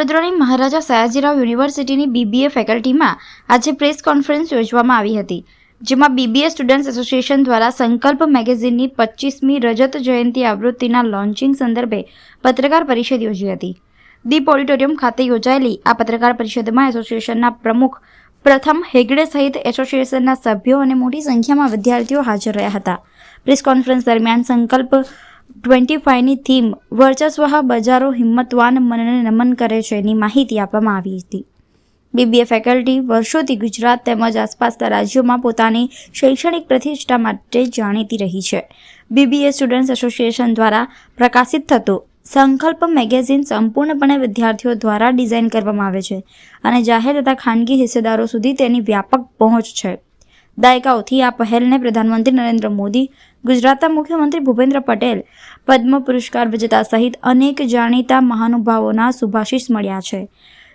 વડોદરાની મહારાજા સયાજીરાવ યુનિવર્સિટીની બીબીએ ફેકલ્ટીમાં આજે પ્રેસ કોન્ફરન્સ યોજવામાં આવી હતી, જેમાં બીબીએ સ્ટુડન્ટ્સ એસોસિએશન દ્વારા સંકલ્પ મેગેઝિનની પચીસમી રજત જયંતિ આવૃત્તિના લોન્ચિંગ સંદર્ભે પત્રકાર પરિષદ યોજી હતી. દીપ ઓડિટોરિયમ ખાતે યોજાયેલી આ પત્રકાર પરિષદમાં એસોસિએશનના પ્રમુખ પ્રથમ હેગડે સહિત એસોસિએશનના સભ્યો અને મોટી સંખ્યામાં વિદ્યાર્થીઓ હાજર રહ્યા હતા. પ્રેસ કોન્ફરન્સ દરમિયાન સંકલ્પ ટ્વેન્ટી ફાઇવની થીમ વર્ચસ્વ બજારો હિંમતવાન મનને નમન કરે છે એની માહિતી આપવામાં આવી હતી. બીબીએ ફેકલ્ટી વર્ષોથી ગુજરાત તેમજ આસપાસના રાજ્યોમાં પોતાની શૈક્ષણિક પ્રતિષ્ઠા માટે જાણીતી રહી છે. બીબીએ સ્ટુડન્ટ્સ એસોસિએશન દ્વારા પ્રકાશિત થતું સંકલ્પ મેગેઝિન સંપૂર્ણપણે વિદ્યાર્થીઓ દ્વારા ડિઝાઇન કરવામાં આવે છે અને જાહેર તથા ખાનગી હિસ્સેદારો સુધી તેની વ્યાપક પહોંચ છે. દાયકાઓથી આ પહેલને પ્રધાનમંત્રી નરેન્દ્ર મોદી, ગુજરાતના મુખ્યમંત્રી ભૂપેન્દ્ર પટેલ, પદ્મ પુરસ્કાર વિજેતા સહિત અનેક જાણીતા મહાનુભાવોના શુભાશીષ મળ્યા છે.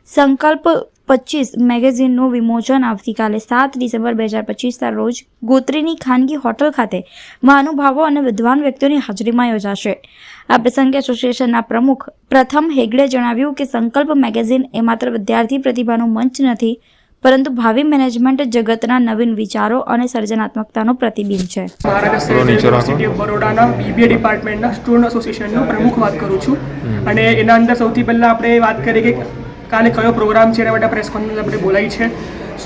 સંકલ્પ પચીસ મેગેઝિનનું વિમોચન આવતીકાલે સાત ડિસેમ્બર બે હજાર પચીસના રોજ ગોત્રીની ખાનગી હોટલ ખાતે મહાનુભાવો અને વિદ્વાન વ્યક્તિઓની હાજરીમાં યોજાશે. આ પ્રસંગે એસોસિએશનના પ્રમુખ પ્રથમ હેગડે જણાવ્યું કે સંકલ્પ મેગેઝિન એ માત્ર વિદ્યાર્થી પ્રતિભાનું મંચ નથી પરંતુ ભાવિ મેનેજમેન્ટ જગતના નવીન વિચારો અને સર્જનાત્મકતાનો પ્રતિબિંબ છે. યુનિવર્સિટી ઓફ બરોડાના બીબીએ ડિપાર્ટમેન્ટના સ્ટુડન્ટ એસોસિએશનનો પ્રમુખ વાત કરું છું. અને એના અંદર સૌથી પહેલાં આપણે વાત કરીએ કે કાલે કયો પ્રોગ્રામ છે એના માટે પ્રેસ કોન્ફરન્સ આપણે બોલાવી છે.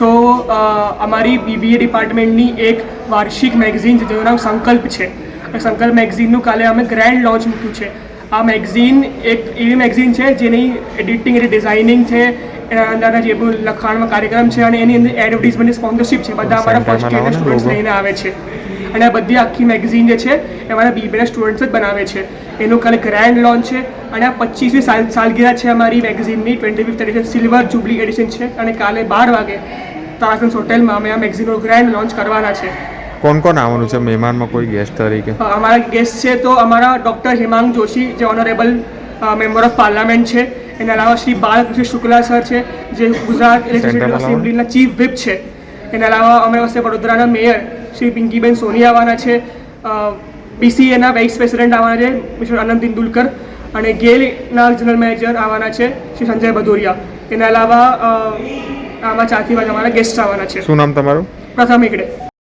સો અમારી બીબીએ ડિપાર્ટમેન્ટની એક વાર્ષિક મેગઝીન છે જેનું નામ સંકલ્પ છે. અને સંકલ્પ મેગઝીનનું કાલે અમે ગ્રેન્ડ લોન્ચ મૂક્યું છે. આ મેગઝીન એક એવી મેગઝીન છે જેની એડિટિંગ ડિઝાઇનિંગ છે એના અંદરના જે બધું લખાણમાં કાર્યક્રમ છે અને એની અંદર એડવર્ટીઝમેન્ટ સ્પોન્સરશિપ છે. બધા અમારા ફર્સ્ટ યરના સ્ટુડન્ટ્સ લઈને આવે છે. અને આ બધી આખી મેગેઝિન જે છે એ અમારા બીબીના સ્ટુડન્ટ્સ જ બનાવે છે. એનું કાલે ગ્રેન્ડ લોન્ચ છે અને આ પચીસમી સાલ સાલગીરા છે અમારી મેગેઝિનની twenty fifth edition silver jubilee edition છે. અને કાલે બાર વાગે તારાસન્સ હોટેલમાં અમે આ મેગઝીનનું ગ્રેન્ડ લોન્ચ કરવાના છે. કોણ કોણ આવવાનું છે? મહેમાનમાં કોઈ ગેસ્ટ તરીકે? અમારા ગેસ્ટ છે તો અમારા ડૉક્ટર હેમાંગ જોશી જે ઓનરેબલ મેમ્બર ઓફ પાર્લામેન્ટ છે. એના અલાવા શ્રી બાલકૃષ્ણ શુક્લા સર છે જે ગુજરાત ઇલેક્ટ્રિસિટી એસેમ્બલીના ચીફ વિપ છે. એના અલાવા અમે પાસે વડોદરાના મેયર શ્રી પિંકીબેન સોની આવવાના છે બીસીએના વાઇસ પ્રેસિડેન્ટ આવવાના છે મિસ્ટર અનંત ઇન્દુલકર અને ગેલના જનરલ મેનેજર આવવાના છે શ્રી સંજય ભદોરિયા. એના અલાવા આમાં ચારથી પાંચ અમારા ગેસ્ટ આવવાના છે. શું નામ તમારું? પ્રથમ એકડે.